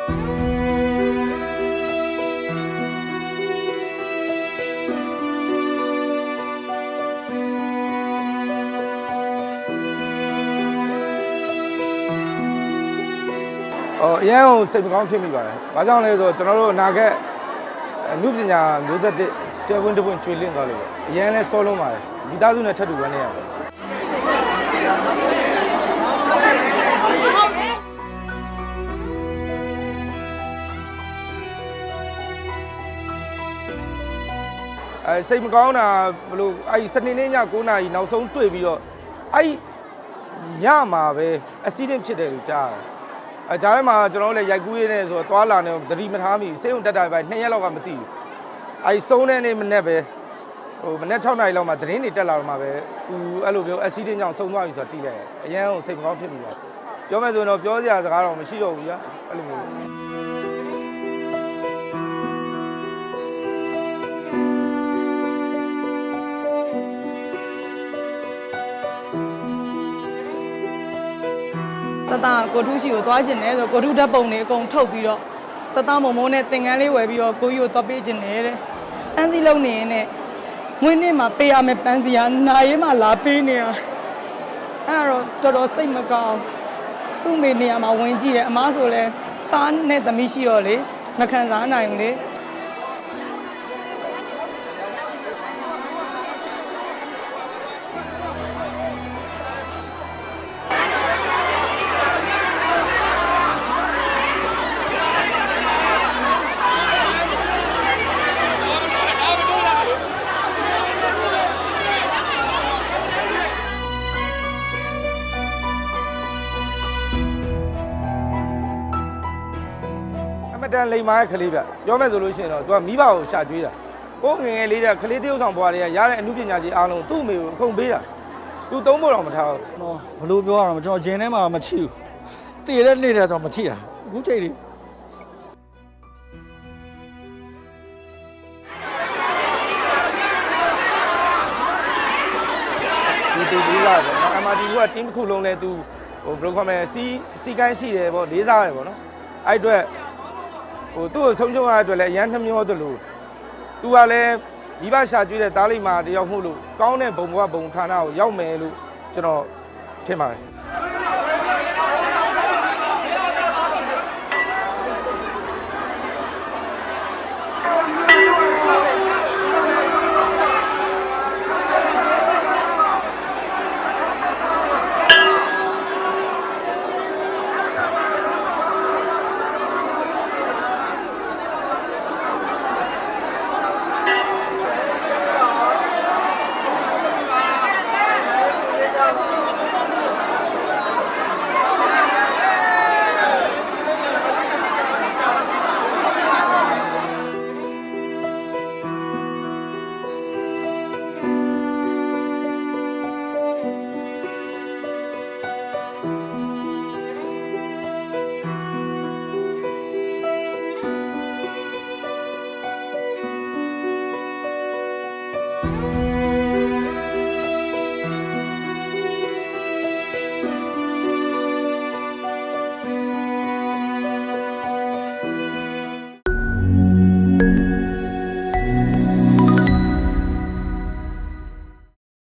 ဟိုအရန်ကိုစိတ်မကောင်းဖြစ်မိပါတယ်။ဘာကြောင့်လဲဆိုတော့ကျွန်တော်တို့အနာဂတ်အမှုပညာမျိုးဆက်တစ်ကျဲပွန်းတပွန်းကျွေလင့်သွားလို့ပဲ။အရန်လဲစောလုံးပါတယ်။မိသားစုနဲ့ထပ်တူဝမ်းနေရပါတယ်။ အဲစိတ်မကောင်းတာဘလို့အဲ့ဒီစနေနေ့ည9နာရီနောက်ဆုံးတွေ့ပြီးတော့အဲ့ဒီညမှာပဲအက်ဆီဒင့်ဖြစ်တယ်လို့ကြားတယ်အဲကြားထဲမှာကျွန်တော်တို့လည်းရိုက်ကူးရင်းနေဆိုတော့သွားလာနေသတိမထားမိစေုံတက်တာပဲ2ရက်လောက်ကမသိဘူးအဲ့ဒီဆုံးတဲ့နေ့မနေ့ပဲဟိုမနေ့6နာရီလောက်မှာသတင်းတွေတက်လာတော့မှပဲသူအဲ့လိုမျိုးအက်ဆီဒင့်ကြောင့်ဆုံးသွားပြီဆိုတော့သိလိုက်တယ်အရန်ကိုစိတ်မကောင်းဖြစ်မိတယ်ပြောမယ်ဆိုရင်တော့ပြောစရာစကားတော့မရှိတော့ဘူးကြာအဲ့လိုမျိုး တတကိုထုရှိကိုသွားကျင်တယ်ဆိုကိုထုဓာတ်ပုံတွေအကုန်ထုတ်ပြီးတော့တတမုံမိုးနဲ့သင်္ကန်းလေးဝယ်ပြီးတော့ကိုကြီးကိုသွားပေးကျင်တယ်တဲ့ပန်းစည်းလုံးနေရင်နဲ့ငွေနဲ့မှာပေးရမယ်ပန်းစည်းဟာနာရဲမှာလာပေးနေရအဲ့တော့တော်တော်စိတ်မကောင်းသူ့မိနေရာမှာဝင်ကြည့်တယ်အမားဆိုလဲသားနဲ့သမီးရှိတော့လေမခံစားနိုင်ဘူးလေ တန်လိမ်မာရဲ့ကလေးဗျပြောမယ်ဆိုလို့ရှိရင်တော့သူကမိဘကိုရှာကျွေးတာကိုငယ်ငယ်လေးကကလေးတယောက်ဆောင်ဘွားတွေကရတဲ့အမှုပညာကြီးအားလုံးသူ့အမေကိုအကုန်ပေးတာသူသုံးဖို့တော့မထားဘူးတော့ဘလို့ပြောရအောင်ကျွန်တော်ဂျင်းထဲမှာမချိဘူးတည်တဲ့နေ့တည်းတော့မချိတာအခုချိန်လေးသူသူလေးစားတယ်ပေါ့နော် MRT ကတင်းတစ်ခုလုံးလဲသူဟိုဘယ်လိုခေါ်မလဲစီစီကိုင်းရှိတယ်ပေါ့လေးစားတယ်ပေါ့နော်အဲ့အတွက် ဟိုသူ့ကိုဆုံးရှုံးရတဲ့အတွက်လည်းအရန်နှမျောသလိုသူကလည်းမိဘရှာကျွေးတဲ့သားလေးမာတယောက်မှုလို့ကောင်းတဲ့ဘုံဘဝဘုံဌာနကိုရောက်မယ်လို့ကျွန်တော်ထင်ပါတယ်